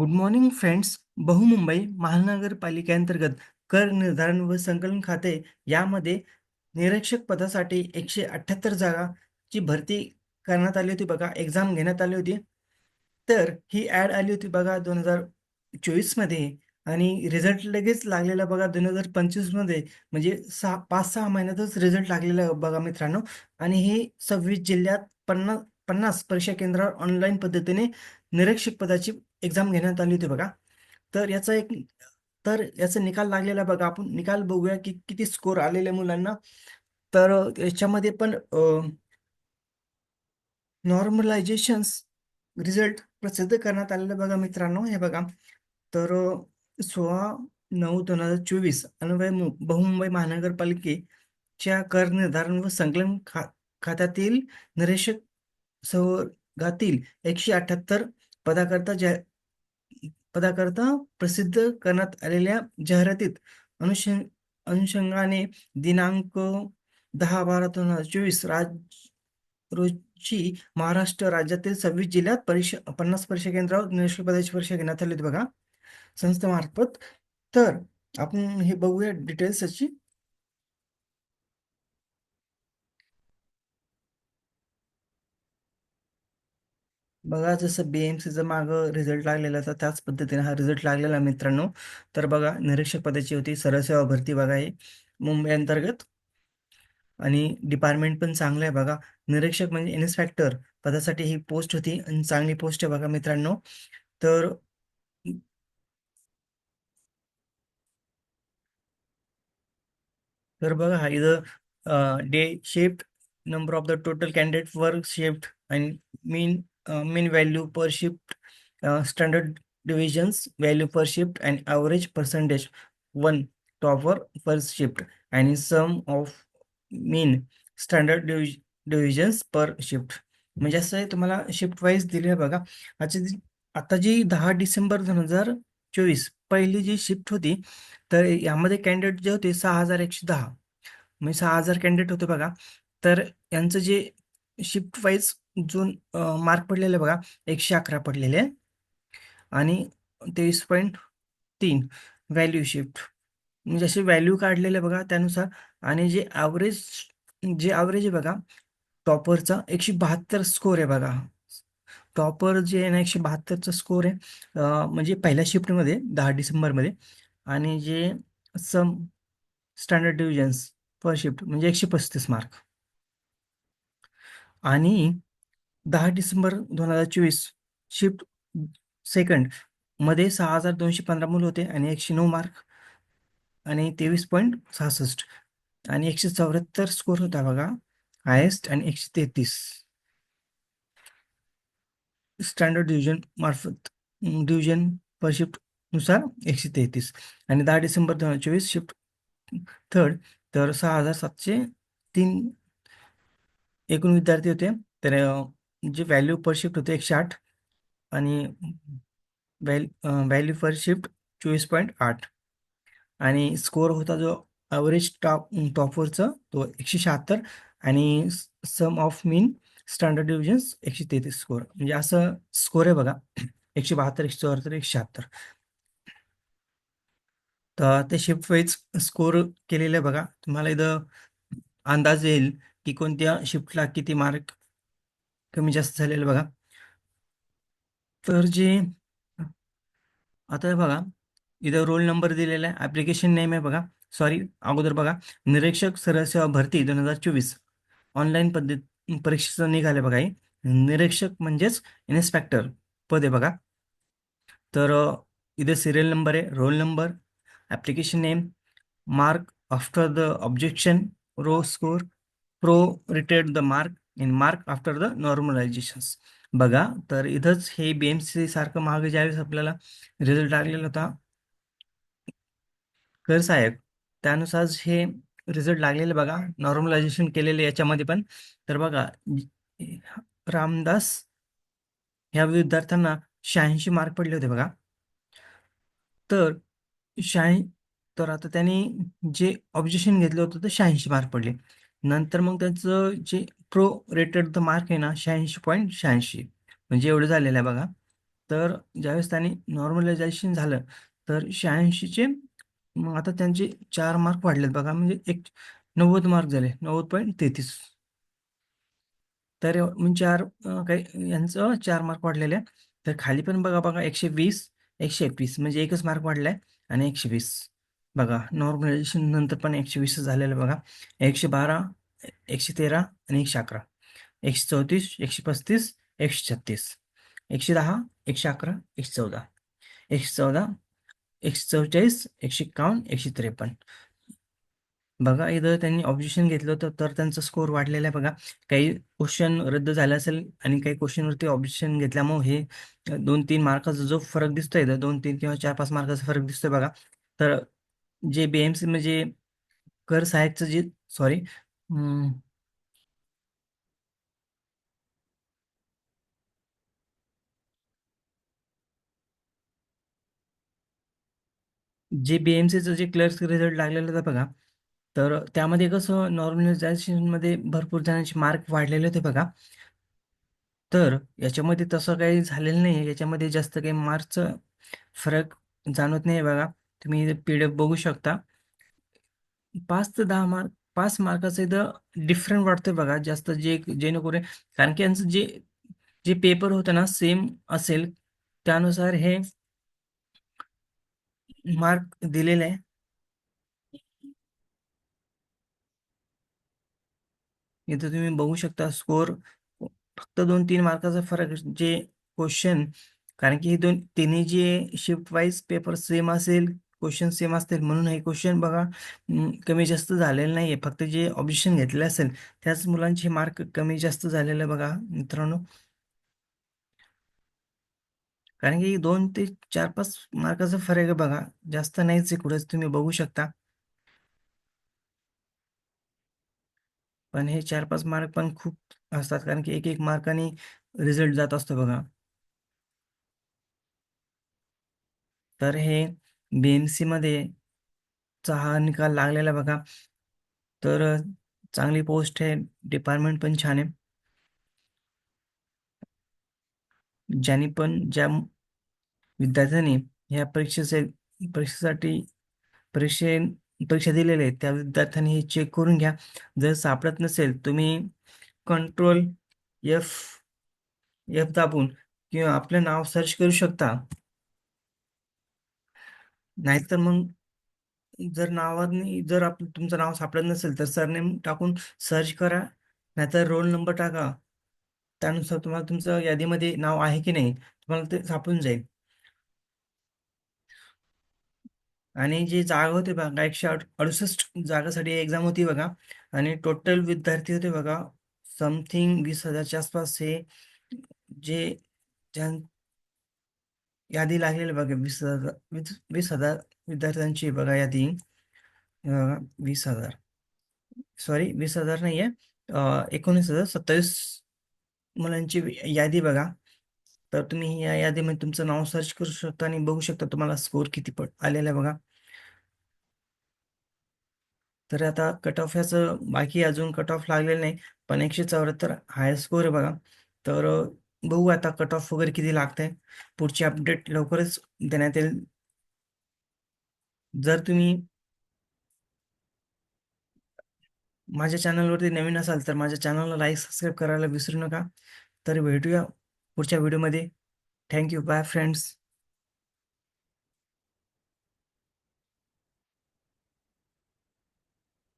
Good morning friends बहुमुंबई महानगरपालिकेअंतर्गत कर निर्धारण व संकलन खाते यामध्ये निरीक्षक पदासाठी एकशे अठ्ठ्याहत्तर जागाची भरती करण्यात आली होती बघा. एक्झाम घेण्यात आली होती. तर ही ॲड आली होती बघा दोन हजार चोवीसमध्ये आणि रिझल्ट लगेच लागलेला बघा दोन हजार पंचवीसमध्ये म्हणजे सहा पाच सहा महिन्यातच रिझल्ट लागलेला बघा मित्रांनो. आणि हे सव्वीस जिल्ह्यात पन्नास पन्नास परीक्षा केंद्रावर ऑनलाईन पद्धतीने निरीक्षक पदाची एक्झाम घेण्यात आली होती बघा. तर याचा एक तर याचा निकाल लागलेला बघा आपण. निकाल बघूया की किती स्कोर आलेले मुलांना. तर याच्यामध्ये पण नॉर्मलायझेशन्स रिझल्ट प्रसिद्ध करण्यात आलेलं बघा मित्रांनो. हे बघा. तर सोळा नऊ दोन हजार चोवीस अन्वय बहुमुंबई महानगरपालिकेच्या कर निर्धारण व संकलन खा खात्यातील निरीक्षक संवर्गातील एकशे अठ्ठ्याहत्तर पदाकरता जा पदाकरता प्रसिद्ध करण्यात आलेल्या जाहिरातीत अनुषंग अनुषंगाने दिनांक दहा बारा दोन हजार चोवीस राज रोजी महाराष्ट्र राज्यातील सव्वीस जिल्ह्यात परीक्षा पन्नास परीक्षा केंद्रावर निरीक्षक पदाची परीक्षा घेण्यात आली होती बघा. संस्थेमार्फत. तर आपण हे बघूया डिटेल्स त्याची बघा जसं बी एम सीचं मागं रिझल्ट लागलेला तर त्याच पद्धतीने हा रिझल्ट लागलेला मित्रांनो. तर बघा निरीक्षक पदाची होती सरसेवा भरती बघा हे मुंबई अंतर्गत. आणि डिपार्टमेंट पण चांगलं आहे बघा. निरीक्षक म्हणजे इन्स्पेक्टर पदासाठी ही पोस्ट होती आणि चांगली पोस्ट आहे बघा मित्रांनो. तर तर बघा हा इथं day shift number of the total candidate work shift and mean mean value per shift uh, standard divisions value per shift and average percentage one topper per shift and sum of mean standard divi- divisions per shift म्हणजे असं आहे तुम्हाला shift wise दिले आहे बघा आजची जी- आता जी दहा डिसेंबर दोन हजार चोवीस पहिली जी शिफ्ट होती तर यामध्ये कॅन्डिडेट जे होते सहा हजार एकशे दहा म्हणजे सहा हजार कॅन्डिडेट होते बघा तर यांचं जे शिफ्ट वाईज जून मार्क पडलेले बघा एकशे अकरा पडलेले. आहे आणि तेवीस पॉईंट तीन व्हॅल्यू शिफ्ट. म्हणजे असे व्हॅल्यू काढलेले बघा त्यानुसार. आणि जे ॲव्हरेज जे ॲव्हरेज आहे बघा टॉपरचा एकशे बहात्तर स्कोर आहे बघा. टॉपर जे आहे ना एकशे बहात्तरचा स्कोर आहे. म्हणजे पहिल्या शिफ्टमध्ये दहा डिसेंबरमध्ये. आणि जे sum standard divisions per shift म्हणजे एकशे पस्तीस मार्क. आणि दहा डिसेंबर दोन हजार चोवीस शिफ्ट सेकंडमध्ये सहा हजार दोनशे पंधरा मुलं होते आणि एकशे नऊ मार्क आणि तेवीस पॉईंट सहासष्ट आणि एकशे चौऱ्याहत्तर स्कोर होता बघा. हायेस्ट आणि एकशे तेहतीस. स्टँडर्ड डिव्हिजन मार्फत डिव्हिजन पर शिफ्टनुसार एकशे तेहतीस आणि दहा डिसेंबर दोन हजार चोवीस शिफ्ट थर्ड तर सहा हजार सातशे तीन एकूण विद्यार्थी होते. तर जे व्हॅल्यू पर शिफ्ट होते एकशे आठ आणि व्हॅल व्हॅल्यू पर शिफ्ट चोवीस पॉईंट आठ. आणि स्कोअर होता जो ॲव्हरेज टॉप टॉपवरचं तो एकशे शहात्तर आणि sum of mean standard divisions एकशे तेहतीस स्कोअर म्हणजे असं स्कोअर आहे बघा. एकशे बहात्तर एकशे चौऱ्याहत्तर एकशे शहात्तर. तर ते शिफ्ट वाईज स्कोअर केलेलं आहे बघा. तुम्हाला इथं अंदाज येईल की कोणत्या शिफ्टला किती मार्क कमी जास्त झालेलं बघा. तर जे आता बघा इथं रोल नंबर दिलेला आहे ॲप्लिकेशन नेम आहे बघा. सॉरी अगोदर बघा. निरीक्षक सरसेवा भरती दोन हजार चोवीस. ऑनलाईन पद्धत परीक्षेचं निघाले बघा हे. निरीक्षक म्हणजेच इन्स्पेक्टर पद आहे बघा. तर इथे सिरियल नंबर आहे roll number application name mark after the objection raw score prorated the mark in mark after the normalisation बघा तर इथंच हे बीएमसी सारखं मागे ज्यावेळेस आपल्याला रिझल्ट लागलेला होता कर साहेब त्यानुसार हे रिझल्ट लागलेले बघा नॉर्मलायझेशन केलेले याच्यामध्ये पण. तर बघा रामदास ह्या विद्यार्थ्यांना शहाऐंशी मार्क पडले होते बघा. तर शहाऐं तर आता त्यांनी जे ऑब्जेक्शन घेतलं होतं ते शहाऐंशी मार्क पडले. नंतर मग त्यांचं जे प्रो रेटेड द मार्क आहे ना शहाऐंशी पॉईंट शहाऐंशी. म्हणजे एवढं झालेलं आहे बघा. तर ज्यावेळेस त्यांनी नॉर्मलायझेशन झालं तर शहाऐंशीचे मग आता त्यांचे चार मार्क वाढलेत बघा. म्हणजे एक नव्वद मार्क झाले नव्वद पॉईंट तेहतीस. तर म्हणजे चार काही यांचं चार मार्क वाढलेले आहे तर खाली पण बघा बघा एकशे वीस एकशे एकवीस. म्हणजे एकच मार्क वाढलाय आणि एकशे वीस. बघा नॉर्मलायझेशन नंतर पण एकशे वीस झालेलं आहे बघा. एकशे बारा एकशे तेरा आणि एकशे अकरा. एकशे चौतीस एकशे पस्तीस एकशे छत्तीस. एकशे दहा एकशे अकरा एकशे चौदा. एकशे चौदा एकशे चौचाळीस एकशे एकावन्न एकशे त्रेपन्न. बघा इथं त्यांनी ऑब्जेक्शन घेतलं होतं तर त्यांचा स्कोर वाढलेला आहे बघा. काही क्वेश्चन रद्द झाले असेल आणि काही क्वेश्चनवरती ऑब्जेक्शन घेतल्यामुळे हे दोन तीन मार्काचा जो फरक दिसतोय इथं दोन तीन किंवा चार पाच मार्काचा फरक दिसतोय बघा. तर जे बीएमसी म्हणजे कर सहायकचं जे सॉरी जे बीएमसीचं जे क्लर्क रिझल्ट लागलेलं होतं बघा तर त्यामध्ये कसं नॉर्मलायझेशनमध्ये भरपूर जणांचे मार्क वाढलेले होते बघा. तर याच्यामध्ये तसं काही झालेलं नाही याच्यामध्ये जास्त काही मार्कचं फरक जाणवत नाही बघा. तुम्ही पी डी एफ बघू शकता. पाच ते दहा मार्क पाच मार्काचं इथं डिफरंट वाटतंय बघा. जास्त जे जेणेकरून कारण की यांचं जे जे पेपर होतं ना सेम असेल. त्यानुसार हे मार्क दिलेले आहे. इथं तुम्ही बघू शकता स्कोर फक्त दोन तीन मार्काचा फरक जे क्वेश्चन कारण की हे दोन तिन्ही जे शिफ्ट वाईज पेपर सेम असेल क्वेश्चन सेम असतील म्हणून हे क्वेश्चन बघा कमी जास्त झालेलं नाहीये. फक्त जे ऑब्जेक्शन घेतले असेल त्याच मुलांचे मार्क कमी जास्त झालेले बघा मित्रांनो. कारण की दोन ते चार पाच मार्काचा फरक आहे बघा. जास्त नाहीच आहे कुठेच तुम्ही बघू शकता. पण हे चार पाच मार्क पण खूप असतात कारण की एक एक मार्काने रिझल्ट जात असतो बघा. तर हे बीएमसी मध्ये चा हा निकाल लागलेला बघा. तर चांगली पोस्ट आहे. डिपार्टमेंट पण छान आहे. ज्यांनी पण ज्या विद्यार्थ्यांनी ह्या परीक्षेचे परीक्षेसाठी परीक्षे परीक्षा दिलेल्या आहेत त्या विद्यार्थ्यांनी हे चेक करून घ्या. जर सापडत नसेल तुम्ही कंट्रोल एफ एफ दाबून किंवा आपलं नाव सर्च करू शकता. नाहीतर मग जर नावाने जर आप तुमचं नाव सापडत नसेल तर सरनेम टाकून सर्च करा. नाहीतर रोल नंबर टाका. त्यानुसार तुम्हाला तुमचं यादीमध्ये नाव आहे की नाही तुम्हाला ते सापडून जाईल. आणि जी जागा होते बघा एकशे अड- अडुसष्ट जागासाठी एक्झाम होती बघा. आणि टोटल विद्यार्थी होते बघा समथिंग वीस हजारच्या आसपास हे जे ज्यां यादी लागलेली बघा वीस हजार वीस वीस हजार विद्यार्थ्यांची बघा यादी. वीस हजार. सॉरी वीस हजार नाही आहे एकोणीस हजार सत्तावीस मुलांची यादी बघा. तर तुम्ही या यादीमध्ये तुमचं नाव सर्च करू शकता आणि बघू शकता तुम्हाला स्कोर किती पड आलेला आहे बघा. तर आता कट ऑफ याचं बाकी अजून कट ऑफ लागलेलं नाही पण एकशे चौऱ्याहत्तर हाय स्कोर आहे बघा. तर बघू आता कट ऑफ वगैरे किती लागतंय. पुढची अपडेट लवकरच देण्यात येईल. जर तुम्ही माझ्या चॅनलवरती नवीन असाल तर माझ्या चॅनलला लाईक सबस्क्राईब करायला विसरू नका. तर भेटूया पुढच्या व्हिडिओमध्ये थँक्यू बाय फ्रेंड्स